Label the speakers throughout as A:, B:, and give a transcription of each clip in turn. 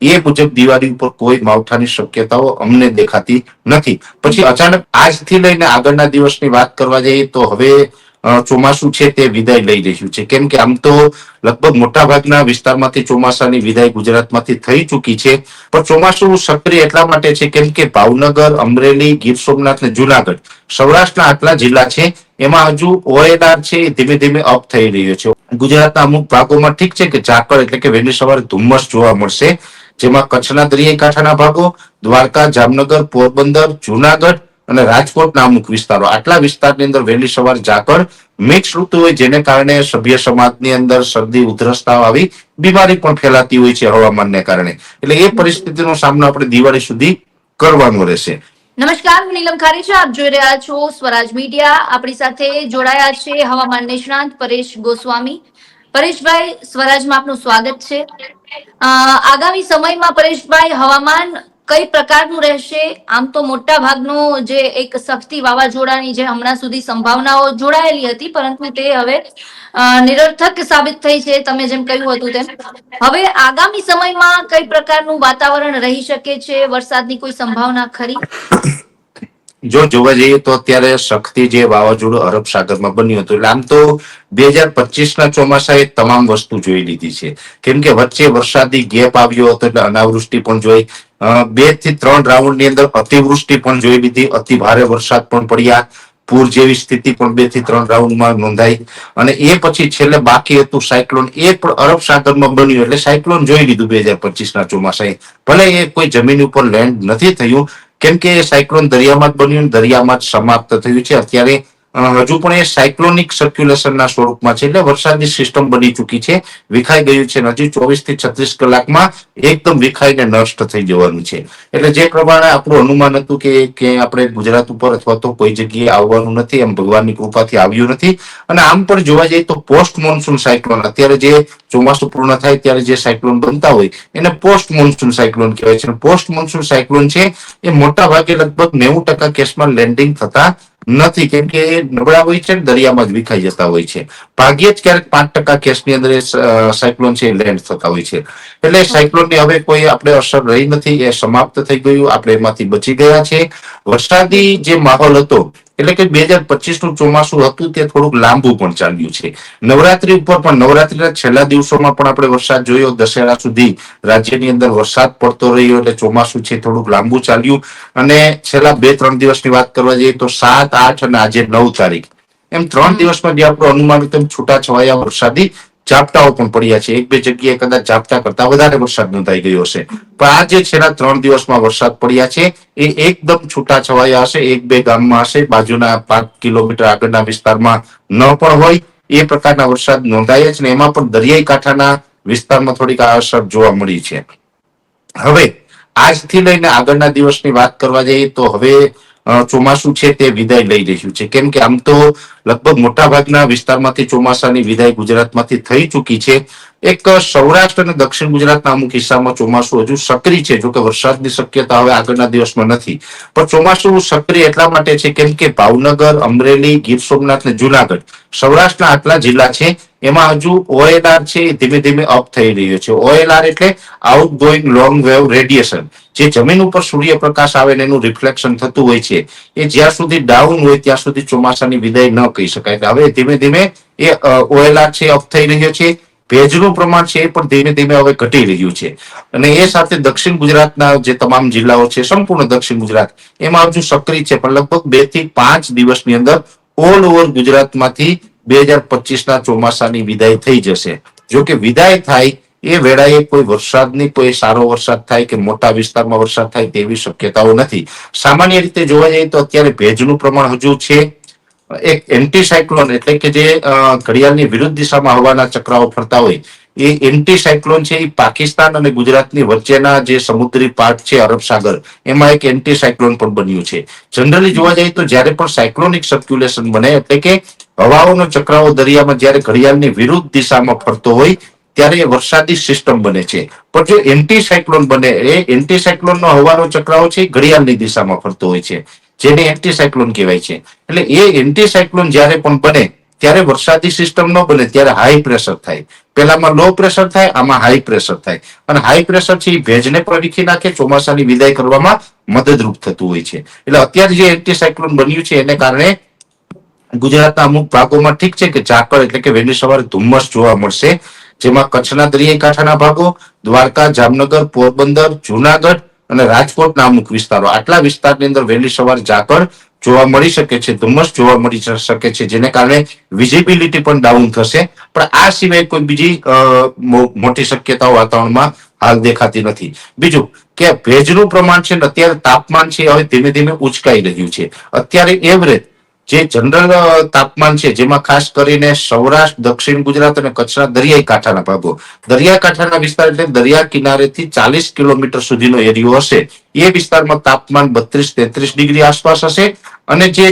A: એ મુજબ દિવાળી ઉપર કોઈ માવઠાની શક્યતાઓ અમને દેખાતી નથી. પછી અચાનક આજથી લઈને આગળના દિવસની વાત કરવા જઈએ તો હવે ચોમાસું છે તે વિદાય લઈ રહ્યું છે. કેમ કે આમ તો લગભગ મોટા ભાગના વિસ્તારમાંથી ચોમાસાની વિદાય ગુજરાતમાંથી થઈ ચૂકી છે. પણ ચોમાસું સક્રિય એટલા માટે છે કેમ કે ભાવનગર, અમરેલી, ગીર સોમનાથ ને જુનાગઢ સૌરાષ્ટ્રના આટલા જિલ્લા છે. એમાં હજુ ઓએલઆર છે ધીમે ધીમે અપ થઈ રહ્યો છે. ગુજરાતના અમુક ભાગોમાં ઠીક છે કે ઝાકળ એટલે કે વહેલી સવારે ધુમ્મસ જોવા મળશે. જેમાં કચ્છના દરિયાઈ કાંઠાના ભાગો, દ્વારકા, જામનગર, પોરબંદર, જુનાગઢ અને રાજકોટના અમુક વિસ્તારો. આટલા વિસ્તારની અંદર વહેલી સવાર ઝાકળ મિક્સ ઋતુ હોય જેને કારણે સભ્ય સમાજની અંદર શરદી ઉધરસ આવી બીમારી પણ ફેલાતી હોય છે હવામાનને કારણે. એટલે એ પરિસ્થિતિનો સામનો આપણે દિવાળી સુધી કરવાનો રહેશે.
B: નમસ્કાર, હું નીલમ ખારેચા. આપ જોઈ રહ્યા છો સ્વરાજ મીડિયા. આપણી સાથે જોડાયા છે હવામાન નિષ્ણાંત પરેશ ગોસ્વામી. પરેશભાઈ, સ્વરાજમાં આપનું સ્વાગત છે. આગામી સમયમાં પરેશભાઈ, હવામાન કઈ પ્રકારનું રહેશે? આમ તો મોટા ભાગનું જે એક શક્તિ વાવાઝોડાની જે હમણાં સુધી સંભાવનાઓ જોડાયેલી હતી, પરંતુ તે હવે નિરર્થક સાબિત થઈ છે, તમે જેમ કહ્યું હતું તેમ. હવે આગામી સમયમાં કઈ પ્રકારનું વાતાવરણ રહી શકે છે? વરસાદની કોઈ સંભાવના ખરી?
A: જો જોવા જઈએ તો અત્યારે શક્તિ જે વાવાઝોડું અરબ સાગરમાં બન્યું હતું, એટલે આમ તો બે હજાર પચીસના ચોમાસાએ તમામ વસ્તુ જોઈ લીધી છે. કેમ કે વચ્ચે વરસાદી ગેપ આવ્યો હતો એટલે અનાવૃષ્ટિ પણ જોઈ. બેથી ત્રણ રાઉન્ડની અંદર અતિવૃષ્ટિ પણ જોઈ લીધી. અતિ ભારે વરસાદ પણ પડ્યા. પૂર જેવી સ્થિતિ પણ બેથી ત્રણ રાઉન્ડમાં નોંધાઈ. અને એ પછી છેલ્લે બાકી હતું સાયક્લોન. એ પણ અરબ સાગરમાં બન્યું, એટલે સાયક્લોન જોઈ લીધું બે હજાર પચીસ ના ચોમાસાએ. ભલે એ કોઈ જમીન ઉપર લેન્ડ નથી થયું કેમ કે સાયક્લોન દરિયામાં જ બન્યું દરિયામાં જ સમાપ્ત થયું છે. અત્યારે હજુ પણ એ સાયક્લોનિક સર્ક્યુલેશનના સ્વરૂપમાં છે એટલે વરસાદની સિસ્ટમ બની ચૂકી છે. વિખાઈ ગયું છે હજી ચોવીસથી છત્રીસ કલાકમાં એકદમ વિખાઈને નષ્ટ થઈ જવાનું છે. એટલે જે પ્રમાણે આપણું અનુમાન હતું કે કે આપણે ગુજરાત ઉપર અથવા તો કોઈ જગ્યાએ આવવાનું નથી, એમ ભગવાનની કૃપાથી આવ્યું નથી. અને આમ પણ જોવા જઈએ તો પોસ્ટ મોન્સૂન સાયક્લોન અત્યારે જે ચોમાસું પૂર્ણ થાય ત્યારે જે સાયક્લોન બનતા હોય, એને પોસ્ટ મોન્સૂન સાયક્લોન કહેવાય છે. પોસ્ટ મોન્સૂન સાયક્લોન છે એ મોટા ભાગે લગભગ નેવું ટકા કેસમાં લેન્ડિંગ થતા નથી. કેમ કે એ નબળા હોય છે દરિયામાં જ વિખાઈ જતા હોય છે. ભાગ્યે જ ક્યારેક પાંચ ટકા કેસની અંદર સાયક્લોન છે લેન્ડ થતા હોય છે. એટલે સાયક્લોનની હવે કોઈ આપણે અસર રહી નથી એ સમાપ્ત થઈ ગયું આપણે એમાંથી બચી ગયા છે વરસાદી જે માહોલ હતો એટલે કે બે હજાર પચીસનું ચોમાસું હતું તે થોડુંક લાંબુ પણ ચાલ્યું છે. નવરાત્રી ઉપર પણ નવરાત્રીના છેલ્લા દિવસોમાં પણ આપણે વરસાદ જોયો. દશેરા સુધી રાજ્યની અંદર વરસાદ પડતો રહ્યો એટલે ચોમાસું છે થોડુંક લાંબુ ચાલ્યું. અને છેલ્લા બે ત્રણ દિવસની વાત કરવા જઈએ તો સાત આઠ અને આજે નવ તારીખ. એમ ત્રણ દિવસમાં જે આપણું અનુમાન હતું છૂટા છવાયા વરસાદી ઝાપટાઓ પણ પડ્યા છે. એક બે જગ્યાએ કદાચ ઝાપટા કરતા વધારે વરસાદ નોંધાઈ ગયો હશે. પણ આ જે છેલ્લા ત્રણ દિવસમાં વરસાદ પડ્યા છે. એ એકદમ છૂટા છવાયા હશે. એક બે ગામમાં હશે. બાજુના પાંચ કિલોમીટર આગળના વિસ્તારમાં ન પણ હોય. એ પ્રકારના વરસાદ નોંધાયા છે ને એમાં પણ દરિયાઈ કાંઠાના વિસ્તારમાં થોડીક આ અસર જોવા મળી છે. હવે આજથી લઈને આગળના દિવસની વાત કરવા જઈએ તો હવે ચોમાસું છે તે વિદાય લઈ રહ્યું છે. કેમ કે આમ તો લગભગ મોટા ભાગના વિસ્તારમાંથી ચોમાસાની વિદાય ગુજરાતમાંથી થઈ ચૂકી છે. એક સૌરાષ્ટ્ર અને દક્ષિણ ગુજરાતના અમુક હિસ્સામાં ચોમાસું હજુ સક્રિય છે, જોકે વરસાદની શક્યતા હવે આગળના દિવસમાં નથી. પણ ચોમાસું સક્રિય એટલા માટે છે કેમ કે ભાવનગર, અમરેલી, ગીર સોમનાથ ને જુનાગઢ સૌરાષ્ટ્રના આટલા જિલ્લા છે, એમાં હજુ ઓએલઆર છે એ ધીમે ધીમે અપ થઈ રહ્યો છે. ઓએલઆર એટલે out going long wave radiation જે જમીન ઉપર સૂર્યપ્રકાશ આવે ને એનું રિફ્લેક્શન થતું હોય છે. એ જ્યાં સુધી ડાઉન હોય ત્યાં સુધી ચોમાસાની વિદાય ન કહી શકાય. હવે ધીમે ધીમે એ ઓએલઆર છે અપ થઈ રહ્યો છે. ભેજનું પ્રમાણ છે એ પણ ધીમે ધીમે હવે ઘટી રહ્યું છે. અને એ સાથે દક્ષિણ ગુજરાતના જે તમામ જિલ્લાઓ છે, સંપૂર્ણ દક્ષિણ ગુજરાત, એમાં હજુ સક્રિય છે, પણ લગભગ બેથી પાંચ દિવસની અંદર ઓલ ઓવર ગુજરાતમાંથી બે હજાર પચીસના ચોમાસાની વિદાય થઈ જશે. જો કે વિદાય થાય એ વેળાએ કોઈ વરસાદની કોઈ સારો વરસાદ થાય કે મોટા વિસ્તારમાં વરસાદ થાય તેવી શક્યતાઓ નથી. સામાન્ય રીતે જોવા જઈએ તો અત્યારે ભેજનું પ્રમાણ હજુ છે એક એન્ટીસાયક્લોન એટલે કે જે ઘડિયાળની વિરુદ્ધ દિશામાં હવાના ચક્રાઓ ફરતા હોય, એ એન્ટીસાયક્લોન છે એ પાકિસ્તાન અને ગુજરાતની વચ્ચેના જે સમુદ્રી પાર્ટ છે અરબ સાગર, એમાં એક એન્ટીસાયક્લોન પણ બન્યું છે. જનરલી જોવા જઈએ તો જ્યારે પણ સાયક્લોનિક સર્ક્યુલેશન બને એટલે કે હવાઓનો ચક્રાઓ દરિયામાં જ્યારે ઘડિયાળની વિરુદ્ધ દિશામાં ફરતો હોય, ત્યારે એ વરસાદી સિસ્ટમ બને છે. પણ જો એન્ટીસાયક્લોન બને, એ એન્ટીસાયક્લોનનો હવાનો ચક્રાઓ છે ઘડિયાળની દિશામાં ફરતો હોય છે. જેને એન્ટીસાયક્લોન કહેવાય છે. એટલે એ એન્ટીસાયક્લોન જ્યારે પણ બને, ત્યારે વરસાદી સિસ્ટમ ન બને, ત્યારે હાઈ પ્રેશર થાય. પેલામાં લો પ્રેશર થાય, આમાં હાઈ પ્રેશર થાય. અને હાઈ પ્રેશર છે એ ભેજને પણ વીખી નાખે, ચોમાસાની વિદાય કરવામાં મદદરૂપ થતું હોય છે. એટલે અત્યારે જે એન્ટીસાયક્લોન બન્યું છે, એને કારણે ગુજરાતના અમુક ભાગોમાં ઠીક છે કે ઝાકળ એટલે કે વહેલી સવારે ધુમ્મસ જોવા મળશે. જેમાં કચ્છના દરિયાઈ કાંઠાના ભાગો, દ્વારકા, જામનગર, પોરબંદર, જુનાગઢ અને રાજકોટના અમુક વિસ્તારો. આટલા વિસ્તારની અંદર વહેલી સવારે ઝાકળ જોવા મળી શકે છે, ધુમ્મસ જોવા મળી શકે છે, જેને કારણે વિઝિબિલિટી પણ ડાઉન થશે. પણ આ સિવાય કોઈ બીજી મોટી શક્યતાઓ વાતાવરણમાં હાલ દેખાતી નથી. બીજું કે ભેજનું પ્રમાણ છે અત્યારે તાપમાન છે હવે ધીમે ધીમે ઉચકાઈ રહ્યું છે. અત્યારે એવરેજ જે જનરલ તાપમાન છે, જેમાં ખાસ કરીને સૌરાષ્ટ્ર, દક્ષિણ ગુજરાત અને કચ્છના દરિયાઈ કાંઠાના ભાગો. દરિયા કાંઠાના વિસ્તાર એટલે દરિયા કિનારેથી ચાલીસ કિલોમીટર સુધીનો એરિયો હશે. એ વિસ્તારમાં તાપમાન બત્રીસ, તેત્રીસ ડિગ્રી આસપાસ હશે અને જે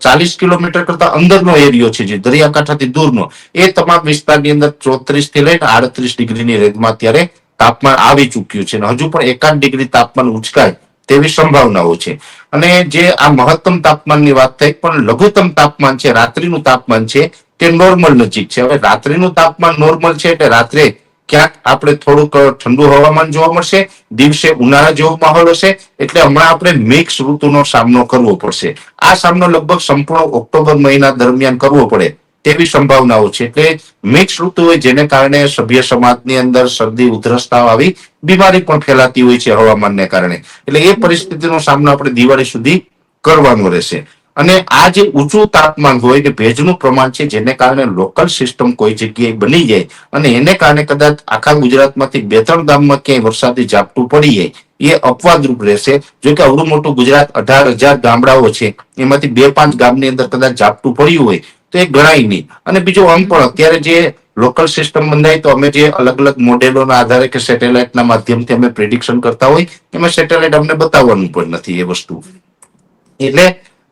A: ચાલીસ કિલોમીટર કરતા અંદરનો એરિયો છે, જે દરિયાકાંઠાથી દૂરનો, એ તમામ વિસ્તારની અંદર ચોત્રીસથી લઈને આડત્રીસ ડિગ્રીની રેન્જમાં અત્યારે તાપમાન આવી ચૂક્યું છે. અને હજુ પણ એકાદ ડિગ્રી તાપમાન ઉચકાય તેવી સંભાવનાઓ છે. અને જે આ મહત્તમ તાપમાનની વાત થઈ, પણ લઘુત્તમ તાપમાન છે, રાત્રિનું તાપમાન છે, તે નોર્મલ નજીક છે. હવે રાત્રિનું તાપમાન નોર્મલ છે એટલે રાત્રે ક્યાંક આપણે થોડુંક ઠંડુ હવામાન જોવા મળશે, દિવસે ઉનાળા જેવો માહોલ હશે, એટલે હમણાં આપણે મિક્સ ઋતુનો સામનો કરવો પડશે. આ સામનો લગભગ સંપૂર્ણ ઓક્ટોબર મહિના દરમિયાન કરવો પડે. તેવી સંભાવનાઓ છે એટલે મિક્સ ઋતુ હોય જેને કારણે સભ્ય સમાજની અંદર શરદી ઉધરસ તાવ આવી, બીમારી પણ ફેલાતી હોય છે હવામાનને કારણે. એટલે એ પરિસ્થિતિનો સામનો આપણે દિવાળી સુધી કરવાનો રહેશે. અને આ જે ઊંચું તાપમાન હોય કે ભેજનું પ્રમાણ છે જેને કારણે લોકલ સિસ્ટમ કોઈ જગ્યાએ બની જાય અને એને કારણે કદાચ આખા ગુજરાતમાંથી બે ત્રણ ગામમાં ક્યાંય વરસાદી ઝાપટું પડી જાય, એ અપવાદરૂપ રહેશે. જો કે અવડું મોટું ગુજરાત અઢાર હજાર ગામડાઓ છે, એમાંથી બે પાંચ ગામની અંદર કદાચ ઝાપટું પડ્યું હોય તો એ ગણાય નહીં. અને બીજું આમ પણ અત્યારે જે લોકલ સિસ્ટમ બંધાય તો અમે જે અલગ અલગ મોડેલોના આધારે કે સેટેલાઇટના માધ્યમથી અમે પ્રિડિક્શન કરતા હોય, એમાં સેટેલાઇટ અમને બતાવવાનું પણ નથી એ વસ્તુ. એટલે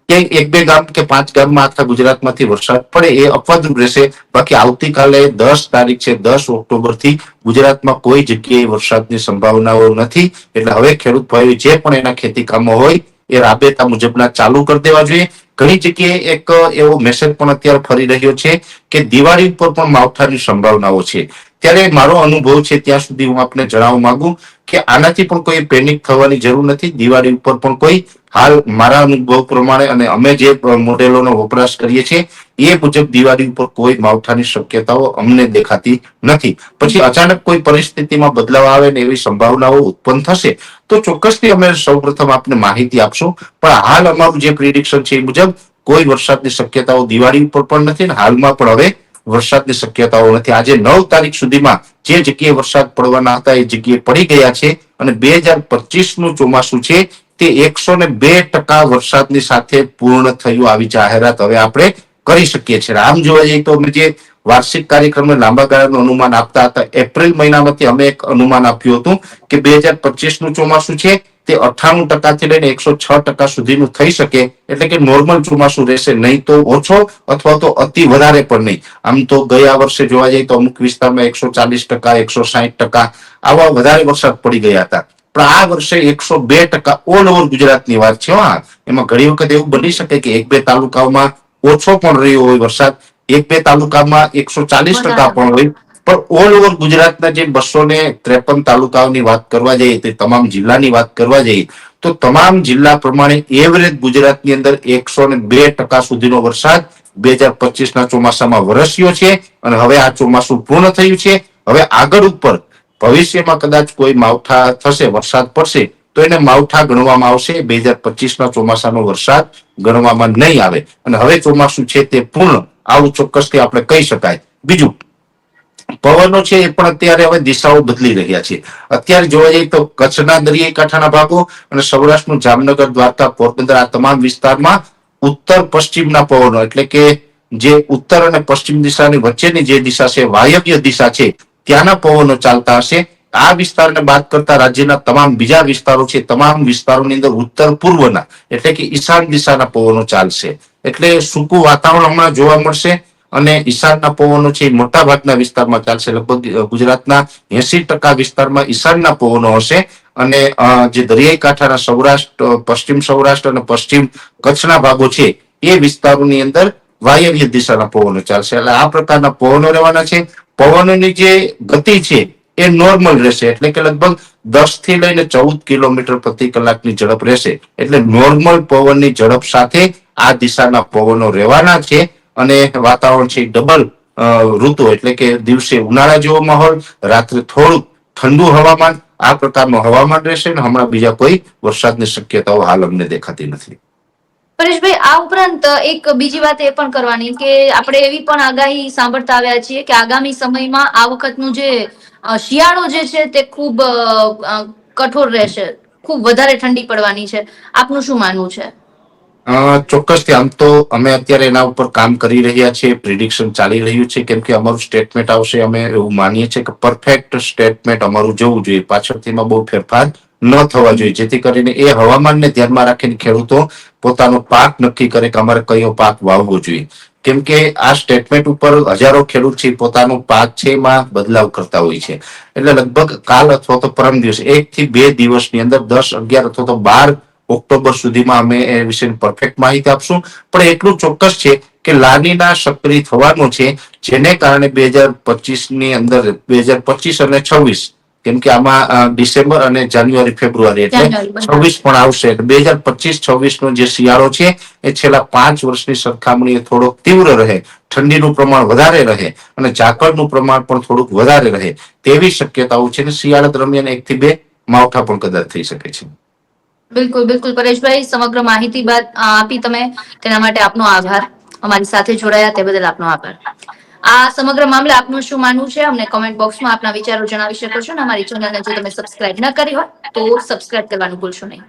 A: કે એક બે ગામ કે પાંચ ગામમાં આખા ગુજરાતમાંથી વરસાદ પડે એ અપવાદરૂપ રહેશે. બાકી આવતીકાલે દસ તારીખ છે, દસ ઓક્ટોબરથી ગુજરાતમાં કોઈ જગ્યાએ વરસાદની સંભાવનાઓ નથી. એટલે હવે ખેડૂત ભાઈઓ જે પણ એના ખેતી કામો હોય એ રાબેતા મુજબના ચાલુ કરી દેવા જોઈએ. ઘણી જગ્યાએ એક એવો મેસેજ પણ અત્યારે ફરી રહ્યો છે કે દિવાળી ઉપર પણ માવઠાની સંભાવનાઓ છે. ત્યારે મારો અનુભવ છે ત્યાં સુધી હું આપને જણાવવા માંગુ કે આનાથી પણ કોઈ પેનિક થવાની જરૂર નથી. દિવાળી ઉપર પણ કોઈ હાલ મારા અનુભવ પ્રમાણે અને અમે જે મોડેલોનો વપરાશ કરીએ છીએ, એ મુજબ દિવાળી ઉપર કોઈ માવઠાની શક્યતાઓ અમને દેખાતી નથી. પછી અચાનક કોઈ પરિસ્થિતિમાં બદલાવ આવે ને એવી સંભાવનાઓ ઉત્પન્ન થશે, તો ચોક્કસથી અમે સૌપ્રથમ આપને માહિતી આપશું. પણ હાલ અમારું જે પ્રિડિક્શન છે એ મુજબ, કોઈ વરસાદની શક્યતાઓ દિવાળી ઉપર પણ નથી ને હાલમાં પણ હવે વરસાદની શક્યતાઓ નથી. આજે નવ તારીખ સુધીમાં જે જગ્યાએ વરસાદ પડવાના હતા એ જગ્યાએ પડી ગયા છે અને બે હજાર પચીસનું ચોમાસું છે તે એકસો ને બે ટકા વરસાદની સાથે પૂર્ણ થયું આવી જાહેરાત. હવે આપણે કરી શકીએ છીએ. આમ જોવા જઈએ તો અમે જે વાર્ષિક કાર્યક્રમને લાંબા ગાળાનું અનુમાન આપતા હતા, એપ્રિલ મહિનામાંથી અમે એક અનુમાન આપ્યું હતું કે બે હજાર પચીસનું ચોમાસું છે, તે અઠ્ઠાણું ટકાથી લઈને એકસો છ ટકા સુધીનું થઈ શકે, એટલે કે નોર્મલ ચોમાસું રહેશે, નહીં તો ઓછો અથવા તો અતિ વધારે પણ નહીં. આમ તો ગયા વર્ષે જોવા જઈએ તો અમુક વિસ્તારમાં એકસો ચાલીસ ટકા, એકસો સાહીઠ ટકા આવા વધારે વરસાદ પડી ગયા હતા. પણ આ વર્ષે એકસો બે ટકા ઓલ ઓવર ગુજરાતની વાત છે હા. એમાં ઘણી વખત એવું બની શકે કે એક બે તાલુકાઓમાં ઓછો પણ રહ્યો હોય વરસાદ એક બે તાલુકામાં એકસો ચાલીસ ટકા પણ હોય. પણ ઓલ ઓવર ગુજરાતના જે બસો ને ત્રેપન તાલુકાઓની વાત કરવા જઈએ તે તમામ જિલ્લાની વાત કરવા જઈએ તો તમામ જિલ્લા પ્રમાણે એવરેજ ગુજરાતની અંદર એકસો ને બે ટકા સુધીનો વરસાદ બે હજાર પચીસ ના ચોમાસામાં વરસ્યો છે. અને હવે આ ચોમાસું પૂર્ણ થયું છે. હવે આગળ ઉપર ભવિષ્યમાં કદાચ કોઈ માવઠા થશે, વરસાદ પડશે, તો એને માવઠા ગણવામાં આવશે. બે હજાર પચીસના ચોમાસાનો વરસાદ ગણવામાં નહીં આવે. અને હવે ચોમાસું છે તે પૂર્ણ. આવું ચોક્કસથી આપણે કહી શકાય. બીજું, પવનો છે એ પણ અત્યારે હવે દિશાઓ બદલી રહ્યા છે. અત્યારે જોવા જઈએ તો કચ્છના દરિયાઈ કાંઠાના ભાગો અને સૌરાષ્ટ્રનું જામનગર, દ્વારકા, પોરબંદર, આ તમામ વિસ્તારમાં ઉત્તર પશ્ચિમના પવનો, એટલે કે જે ઉત્તર અને પશ્ચિમ દિશાની વચ્ચેની જે દિશા છે, વાયવ્ય દિશા છે ત્યાંના પવનો ચાલતા હશે. આ વિસ્તારને બાદ કરતા રાજ્યના તમામ બીજા વિસ્તારો છે, તમામ વિસ્તારોની અંદર ઉત્તર પૂર્વના, એટલે કે ઈશાન દિશાના પવનો ચાલશે. એટલે સૂકું વાતાવરણ હમણાં જોવા મળશે અને ઈશાનના પવનો છે મોટા ભાગના વિસ્તારમાં ચાલશે. લગભગ ગુજરાતના એસી ટકા વિસ્તારમાં ઈશાનના પવનો હશે અને જે દરિયાઈ કાંઠાના સૌરાષ્ટ્ર, પશ્ચિમ સૌરાષ્ટ્ર અને પશ્ચિમ કચ્છના ભાગો છે એ વિસ્તારોની અંદર વાયવ્ય દિશાના પવનો ચાલશે. એટલે આ પ્રકારના પવનો રહેવાના છે. પવનની જે ગતિ છે એ નોર્મલ રહેશે. એટલે કે લગભગ દસથી લઈને ચૌદ કિલોમીટર પ્રતિ કલાકની ઝડપ રહેશે. એટલે નોર્મલ પવનની ઝડપ સાથે આ દિશાના પવનો રહેવાના છે અને વાતાવરણ છે ડબલ ઋતુ. એટલે કે દિવસે ઉનાળા જેવો માહોલ, રાત્રે થોડુંક ઠંડુ હવામાન, આ પ્રકારનું હવામાન રહેશે અને હમણાં બીજા કોઈ વરસાદની શક્યતાઓ હાલ અમને દેખાતી નથી.
B: પરેશભાઈ, આ ઉપરાંત એક બીજી વાત એ પણ કરવાની કે આપણે એવી પણ આગાહી સાંભળતા આવ્યા છીએ કે આગામી સમયમાં આ વખતનું જે શિયાળો જે છે તે ખૂબ કઠોર રહેશે. ખૂબ વધારે ઠંડી પડવાની છે. આપનું શું માનવું છે?
A: ચોક્કસથી આમ તો અમે અત્યારે એના ઉપર કામ કરી રહ્યા છીએ, પ્રિડિક્શન ચાલી રહ્યું છે, કેમ કે અમારું સ્ટેટમેન્ટ આવશે અમે એવું માનીએ છીએ કે પરફેક્ટ સ્ટેટમેન્ટ અમારું જવું જોઈએ. પાછળથી બહુ ફેરફાર ન થવા જોઈએ. જેથી કરીને એ હવામાનને ધ્યાનમાં રાખીને ખેડૂતો પોતાનો પાક નક્કી કરે કે અમારે કયો પાક વાવવો જોઈએ. કેમ કે આ સ્ટેટમેન્ટ ઉપર હજારો ખેડૂત છે પોતાનો પાક છે, એમાં બદલાવ કરતા હોય છે. એટલે લગભગ કાલ અથવા તો પરમ દિવસ, એક થી બે દિવસની અંદર દસ, અગિયાર અથવા તો બાર ઓક્ટોબર સુધીમાં અમે એ વિશેની પરફેક્ટ માહિતી આપશું. પણ એટલું ચોક્કસ છે કે લાનીના સક્રિય થવાનું છે, જેને કારણે બે હજાર પચીસની અંદર, બે હજાર પચીસ અને છવ્વીસ કેમ કે આમાં ડિસેમ્બર અને જાન્યુઆરી ફેબ્રુઆરી એટલે છવ્વીસ પણ આવશે. એટલે બે હજાર પચીસ છવ્વીસ નો જે શિયાળો છે એ છેલ્લા પાંચ વર્ષની સરખામણીએ થોડોક તીવ્ર રહે. ઠંડીનું પ્રમાણ વધારે રહે અને ઝાકળનું પ્રમાણ પણ થોડુંક વધારે રહે તેવી શક્યતાઓ છે અને શિયાળા દરમિયાન એક થી બે માવઠા પણ કદાચ થઈ શકે છે.
B: બિલકુલ બિલકુલ. પરેશભાઈ સમગ્ર માહિતી બાદ આપી તમે. તેના માટે આપનો આભાર. અમારી સાથે જોડાયા તે બદલ આપનો આભાર. આ સમગ્ર મામલે આપનું શું માનવું છે? અમને કોમેન્ટ બોક્સમાં આપના વિચારો જણાવી શકો છો અને અમારી ચેનલને જો તમે સબસ્ક્રાઇબ ન કરી હોય તો સબસ્ક્રાઇબ કરવાનું ભૂલશો નહીં.